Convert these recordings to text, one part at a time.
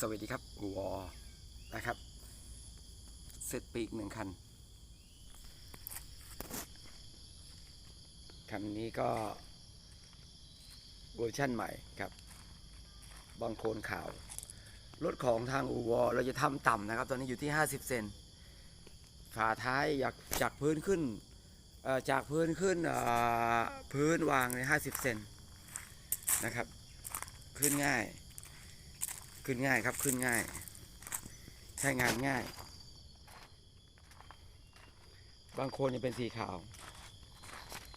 สวัสดีครับอูวอนะครับ เสร็จปีกหนึ่งคัน คันนี้ก็เวอร์ชั่นใหม่ครับบางโคลนขาว รถของทางอูวอเราจะทำต่ำนะครับ ตอนนี้อยู่ที่ 50 เซนฝาท้ายอยากจากพื้นขึ้นจากพื้นขึ้นพื้นวางใน 50 เซนนะครับ ขึ้นง่าย ขึ้นง่ายครับขึ้นง่าย ใช้งานง่าย บางคนจะเป็นสีขาว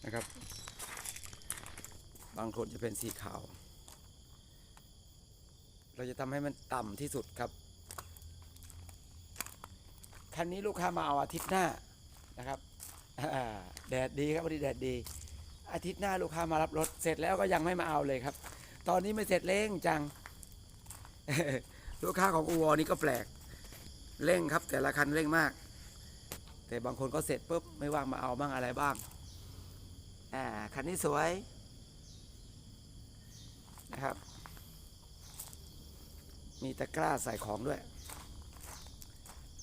นะครับ บางคนจะเป็นสีขาว เราจะทำให้มันต่ำที่สุดครับคันนี้ลูกค้ามาเอาอาทิตย์หน้านะครับแดดดีครับวันนี้แดดดี อาทิตย์หน้าลูกค้ามารับรถเสร็จแล้วก็ยังไม่มาเอาเลยครับ ตอนนี้ไม่เสร็จเร่งจัง ลูกค้าของอูวอนี่ก็แปลกเร่งครับ แต่ละคันเร่งมาก แต่บางคนก็เสร็จปุ๊บไม่ว่างมาเอาบ้างอะไรบ้างอ่าคันนี้สวยนะครับ มีตะกร้าใส่ของด้วย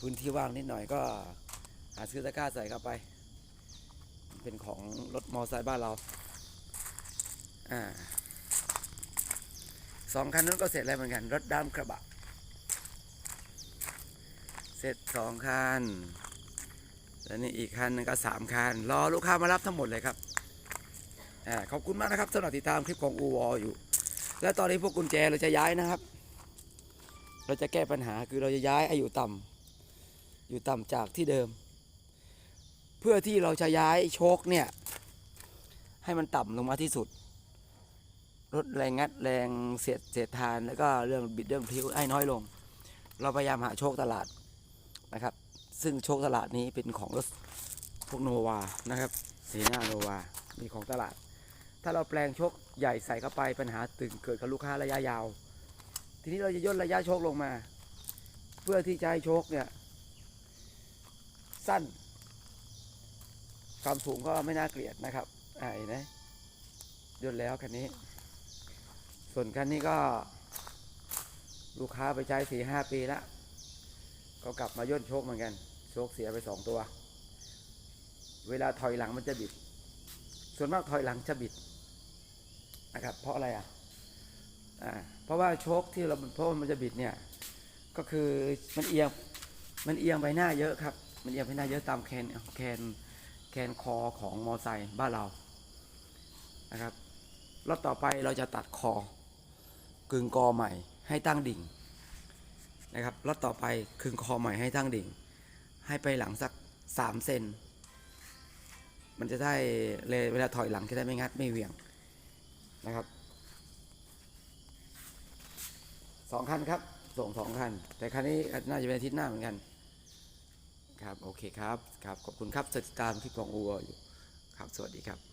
พื้นที่ว่างนิดหน่อยก็หาซื้อตะกร้าใส่เข้าไป เป็นของรถมอไซค์บ้านเราอ่า สองคันนั้นก็เสร็จแล้วเหมือนกัน รถดำกระบะ เสร็จสองคันแล้วนี่อีกคันหนึงก็สามคัน รอลูกค้ามารับทั้งหมดเลยครับอ่าขอบคุณมากนะครับสำหรับติดตามคลิปของอูวออยู่ แล้วตอนนี้พวกกุญแจเราจะย้ายนะครับ เราจะแก้ปัญหาคือเราจะย้ายอายุต่ำอยู่ต่ำจากที่เดิม เพื่อที่เราจะย้ายโชคเนี่ย ให้มันต่ำลงมาที่สุด ลดแรงงัดแรงเสียดเสียดทานแล้วก็เรื่องบิดเรื่องพลิ้วให้น้อยลง เราพยายามหาโชคตลาดนะครับ ซึ่งโชคตลาดนี้เป็นของรถพวกโนวานะครับสีหน้าโนวามีของตลาด ถ้าเราแปลงโชคใหญ่ใส่เข้าไปปัญหาตึงเกิดกับลูกค้าระยะยาว ทีนี้เราจะย่นระยะโชคลงมา เพื่อที่จะให้โชคเนี่ยสั้น ความสูงก็ไม่น่าเกลียดนะครับอ่าเห็นไหมย่นแล้วคันนี้ ส่วนคันนี้ก็ ลูกค้าไปใช้สี่ห้าปีแล้ว ก็กลับมาย่นโชคเหมือนกัน โชคเสียไปสองตัว เวลาถอยหลังมันจะบิด ส่วนมากถอยหลังจะบิดนะครับ เพราะอะไรอะอ่าเพราะว่าโชคที่เราเพราะมันจะบิดเนี่ย ก็คือมันเอียงมันเอียงไปหน้าเยอะครับ มันเอียงไปหน้าเยอะตามแคนแคนแคนคอของมอไซค์บ้านเรานะครับรอบต่อไปเราจะตัดคอ กึ่งกอใหม่ให้ตั้งดิ่งนะครับรอบต่อไปกึ่งคอใหม่ให้ตั้งดิ่ง ให้ไปหลังสักสามเซนมันจะได้เลยเวลาถอยหลังจะได้ไม่งัดไม่เหวี่ยงนะครับสองคันครับ ส่งสองคัน แต่คันนี้น่าจะเป็นอาทิตย์หน้าเหมือนกัน ครับ โอเคครับ ครับ ขอบคุณครับติดตามคลิปของอูอยู่ ครับ สวัสดีครับ